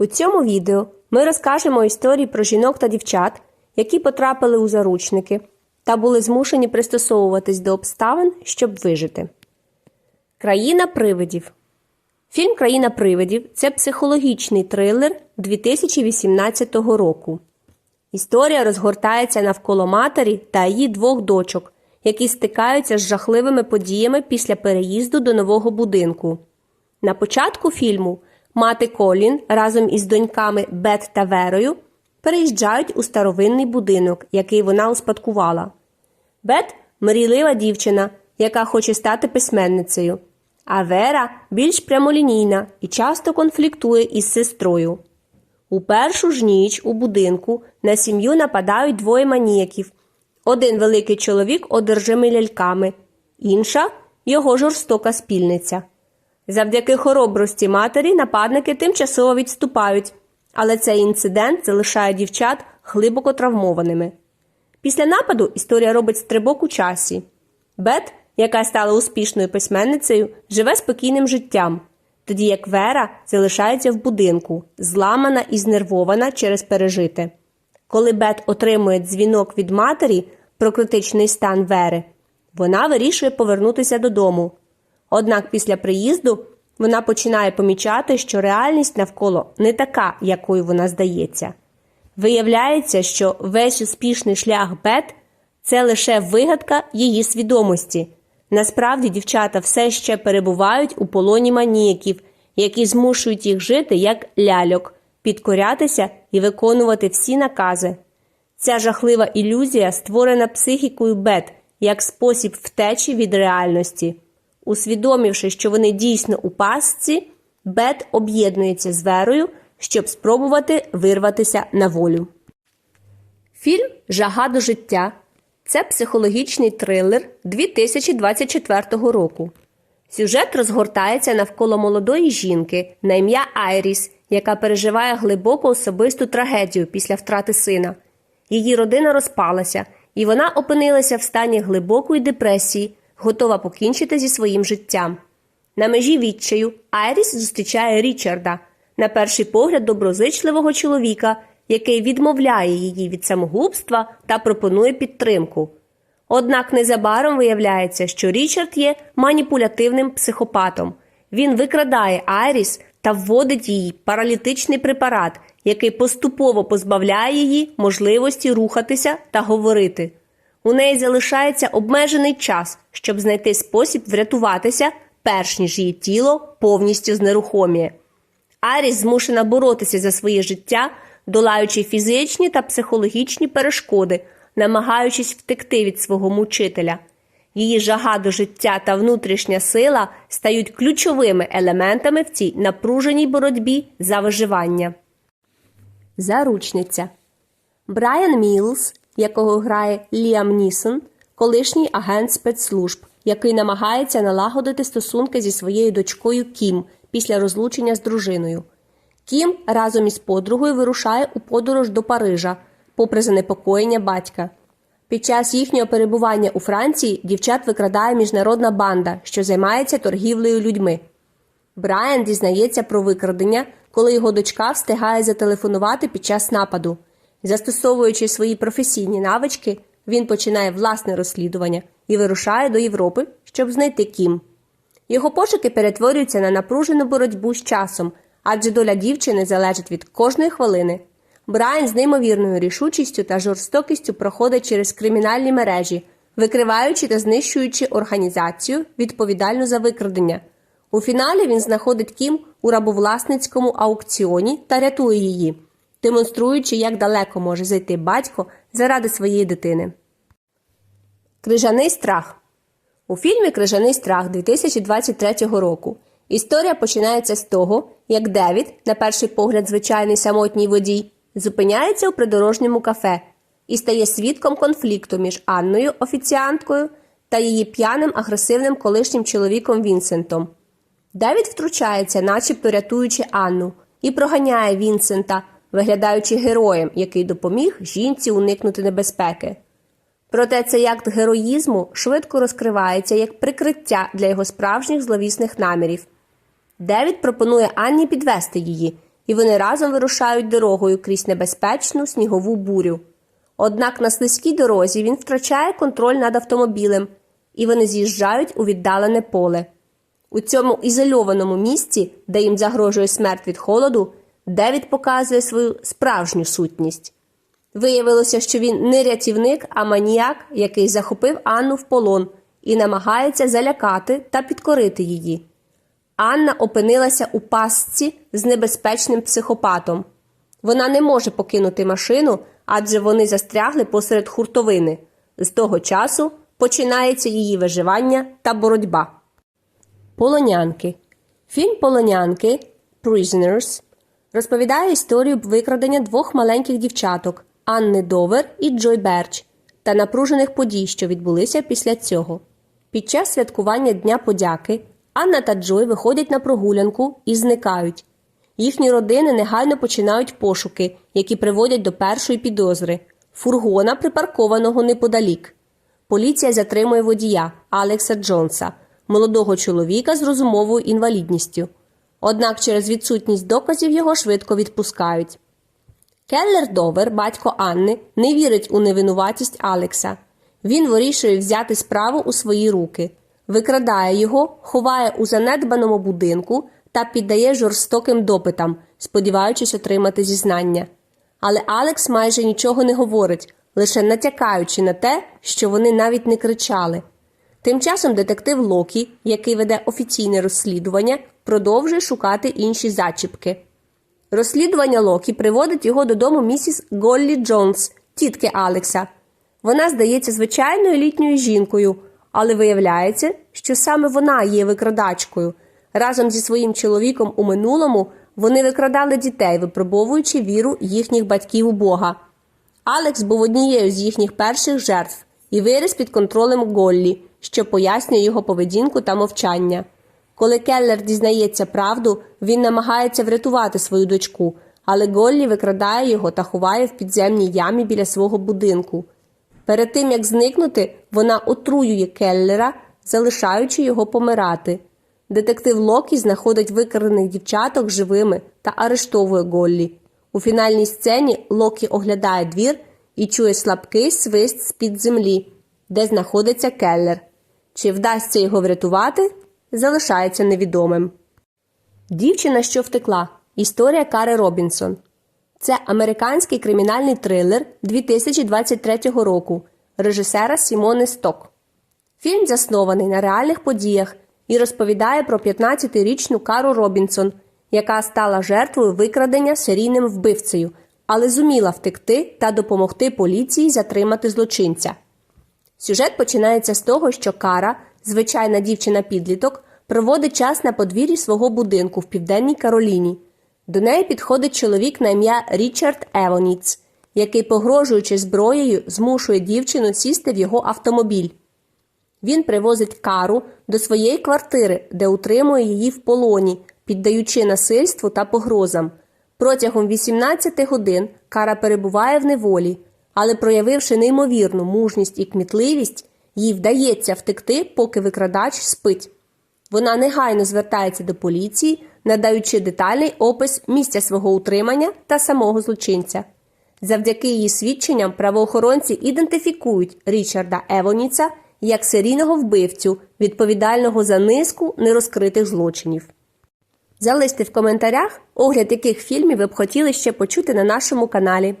У цьому відео ми розкажемо історії про жінок та дівчат, які потрапили у заручники та були змушені пристосовуватись до обставин, щоб вижити. Країна привидів. Фільм Країна привидів це психологічний трилер 2018 року. Історія розгортається навколо матері та її двох дочок, які стикаються з жахливими подіями після переїзду до нового будинку. На початку фільму мати Колін разом із доньками Бет та Верою переїжджають у старовинний будинок, який вона успадкувала. Бет мрійлива дівчина, яка хоче стати письменницею, а Вера більш прямолінійна і часто конфліктує із сестрою. У першу ж ніч у будинку на сім'ю нападають двоє маніяків. Один великий чоловік одержимий ляльками, інша його жорстока спільниця. Завдяки хоробрості матері нападники тимчасово відступають, але цей інцидент залишає дівчат глибоко травмованими. Після нападу історія робить стрибок у часі. Бет, яка стала успішною письменницею, живе спокійним життям, тоді як Вера залишається в будинку, зламана і знервована через пережите. Коли Бет отримує дзвінок від матері про критичний стан Вери, вона вирішує повернутися додому. Однак після приїзду вона починає помічати, що реальність навколо не така, якою вона здається. Виявляється, що весь успішний шлях Бет це лише вигадка її свідомості. Насправді дівчата все ще перебувають у полоні маніяків, які змушують їх жити як ляльок, підкорятися і виконувати всі накази. Ця жахлива ілюзія створена психікою Бет як спосіб втечі від реальності. Усвідомивши, що вони дійсно у пастці, Бет об'єднується з Верою, щоб спробувати вирватися на волю. Фільм Жага до життя це психологічний трилер 2024 року. Сюжет розгортається навколо молодої жінки на ім'я Айріс, яка переживає глибоку особисту трагедію після втрати сина. Її родина розпалася, і вона опинилася в стані глибокої депресії, готова покінчити зі своїм життям. На межі відчаю Айріс зустрічає Річарда, на перший погляд доброзичливого чоловіка, який відмовляє її від самогубства та пропонує підтримку. Однак незабаром виявляється, що Річард є маніпулятивним психопатом. Він викрадає Айріс та вводить їй паралітичний препарат, який поступово позбавляє її можливості рухатися та говорити. У неї залишається обмежений час, щоб знайти спосіб врятуватися, перш ніж її тіло повністю знерухоміє. Аріс змушена боротися за своє життя, долаючи фізичні та психологічні перешкоди, намагаючись втекти від свого мучителя. Її жага до життя та внутрішня сила стають ключовими елементами в цій напруженій боротьбі за виживання. Заручниця Брайан Мілс, якого грає Ліам Нісон, колишній агент спецслужб, який намагається налагодити стосунки зі своєю дочкою Кім після розлучення з дружиною. Кім разом із подругою вирушає у подорож до Парижа, попри занепокоєння батька. Під час їхнього перебування у Франції дівчат викрадає міжнародна банда, що займається торгівлею людьми. Брайан дізнається про викрадення, коли його дочка встигає зателефонувати під час нападу. Застосовуючи свої професійні навички, він починає власне розслідування і вирушає до Європи, щоб знайти Кім. Його пошуки перетворюються на напружену боротьбу з часом, адже доля дівчини залежить від кожної хвилини. Брайан з неймовірною рішучістю та жорстокістю проходить через кримінальні мережі, викриваючи та знищуючи організацію, відповідальну за викрадення. У фіналі він знаходить Кім у рабовласницькому аукціоні та рятує її, демонструючи, як далеко може зайти батько заради своєї дитини. Крижаний страх у фільмі Крижаний страх 2023 року історія починається з того, як Девід, на перший погляд, звичайний самотній водій, зупиняється у придорожньому кафе і стає свідком конфлікту між Анною, офіціанткою, та її п'яним агресивним колишнім чоловіком Вінсентом. Девід втручається, начебто рятуючи Анну, і проганяє Вінсента, виглядаючи героєм, який допоміг жінці уникнути небезпеки. Проте цей акт героїзму швидко розкривається як прикриття для його справжніх зловісних намірів. Девід пропонує Анні підвести її і вони разом вирушають дорогою крізь небезпечну снігову бурю. Однак на слизькій дорозі він втрачає контроль над автомобілем, і вони з'їжджають у віддалене поле. У цьому ізольованому місці, де їм загрожує смерть від холоду, Девід показує свою справжню сутність. Виявилося, що він не рятівник, а маніяк, який захопив Анну в полон і намагається залякати та підкорити її. Анна опинилася у пастці з небезпечним психопатом. Вона не може покинути машину, адже вони застрягли посеред хуртовини. З того часу починається її виживання та боротьба. Полонянки. Фільм Полонянки Prisoners розповідає історію викрадення двох маленьких дівчаток Анни Довер і Джой Берч та напружених подій, що відбулися після цього. Під час святкування Дня подяки Анна та Джой виходять на прогулянку і зникають. Їхні родини негайно починають пошуки, які приводять до першої підозри фургона, припаркованого неподалік. Поліція затримує водія Алекса Джонса, молодого чоловіка з розумовою інвалідністю. Однак через відсутність доказів його швидко відпускають. Келлер Довер, батько Анни, не вірить у невинуватість Алекса. Він вирішує взяти справу у свої руки, викрадає його, ховає у занедбаному будинку та піддає жорстоким допитам, сподіваючись отримати зізнання. Але Алекс майже нічого не говорить, лише натякаючи на те, що вони навіть не кричали. Тим часом детектив Локі, який веде офіційне розслідування, продовжує шукати інші зачіпки. Розслідування Локі приводить його додому місіс Голлі Джонс, тітки Алекса. Вона здається звичайною літньою жінкою, але виявляється, що саме вона є викрадачкою. Разом зі своїм чоловіком у минулому вони викрадали дітей, випробовуючи віру їхніх батьків у Бога. Алекс був однією з їхніх перших жертв і виріс під контролем Голлі, що пояснює його поведінку та мовчання. Коли Келлер дізнається правду, він намагається врятувати свою дочку, але Голлі викрадає його та ховає в підземній ямі біля свого будинку. Перед тим як зникнути, вона отруює Келлера, залишаючи його помирати. Детектив Локі знаходить викрадених дівчаток живими та арештовує Голлі. У фінальній сцені Локі оглядає двір і чує слабкий свист з-під землі, де знаходиться Келлер. Чи вдасться його врятувати, залишається невідомим. Дівчина, що втекла. Історія Кари Робінсон. Це американський кримінальний трилер 2023 року режисера Сімони Сток. Фільм заснований на реальних подіях і розповідає про 15-річну Кару Робінсон, яка стала жертвою викрадення серійним вбивцею, але зуміла втекти та допомогти поліції затримати злочинця. Сюжет починається з того, що Кара, звичайна дівчина-підліток, проводить час на подвір'ї свого будинку в південній Кароліні. До неї підходить чоловік на ім'я Річард Евоніц, який, погрожуючи зброєю, змушує дівчину сісти в його автомобіль. Він привозить кару до своєї квартири, де утримує її в полоні, піддаючи насильству та погрозам. Протягом 18 годин кара перебуває в неволі, але, проявивши неймовірну мужність і кмітливість, їй вдається втекти, поки викрадач спить. Вона негайно звертається до поліції, надаючи детальний опис місця свого утримання та самого злочинця. Завдяки її свідченням правоохоронці ідентифікують Річарда Евоніца як серійного вбивцю, відповідального за низку нерозкритих злочинів. Залиште в коментарях огляд яких фільмів ви б хотіли ще почути на нашому каналі.